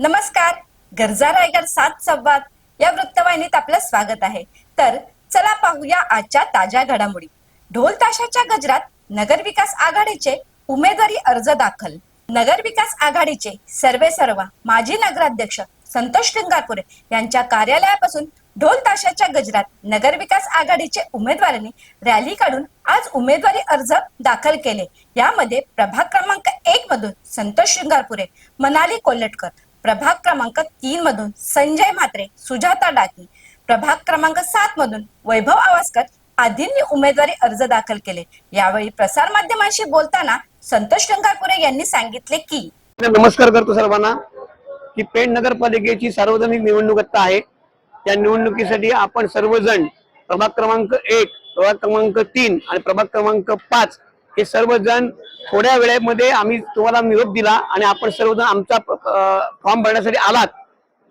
नमस्कार. गरजा रायगड सात संवाद. या वृत्तवाहिनीत आपलं स्वागत आहे. तर चला पाहूया आजच्या ताज्या घडामोडी. ढोल ताशाच्या गजरात नगरविकास आघाडीचे उमेदवारी अर्ज दाखल. नगरविकास आघाडीचे सर्वे सर्वा माजी नगराध्यक्ष संतोष लिंगारपुरे यांच्या कार्यालयापासून ढोल ताशाच्या गजरात नगरविकास आघाडीचे उमेदवारांनी रॅली काढून आज उमेदवारी अर्ज दाखल केले. यामध्ये प्रभाग क्रमांक एक मधून संतोष शृंगारपुरे मनाली कोल्हटकर प्रभाग क्रमांक तीन मधून संजय म्हात्रे सुजाता डाकी. प्रभाग क्रमांक सात मधून वैभव आवासकर आदींनी उमेदवारी अर्ज दाखल केले. यावेळी प्रसार माध्यमांशी बोलताना संतोष शृंगारपुरे यांनी सांगितले की नमस्कार करतो सर्वांना. की पेण नगरपालिकेची सार्वजनिक निवडणूक आता आहे. त्या निवडणुकीसाठी आपण सर्वजण प्रभाग क्रमांक एक प्रभाग क्रमांक तीन आणि प्रभाग क्रमांक पाच हे सर्वजण थोड्या वेळेमध्ये आम्ही तुम्हाला निरोप दिला आणि आपण सर्वजण आमचा फॉर्म भरण्यासाठी आलात.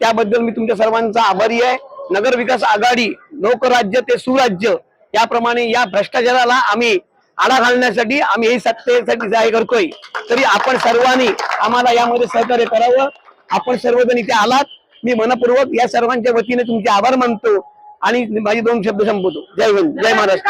त्याबद्दल मी तुमच्या सर्वांचा आभारी आहे. नगर विकास आघाडी लोकराज्य ते सुराज्य याप्रमाणे या भ्रष्टाचाराला आम्ही आळा घालण्यासाठी आम्ही हे सत्तेसाठी जाहीर करतोय. तरी आपण सर्वांनी आम्हाला यामध्ये सहकार्य करावं. आपण सर्वजण इथे आलात. मी मनपूर्वक या सर्वांच्या वतीने तुमचे आभार मानतो आणि माझे दोन शब्द संपवतो. जय हिंद. जय महाराष्ट्र.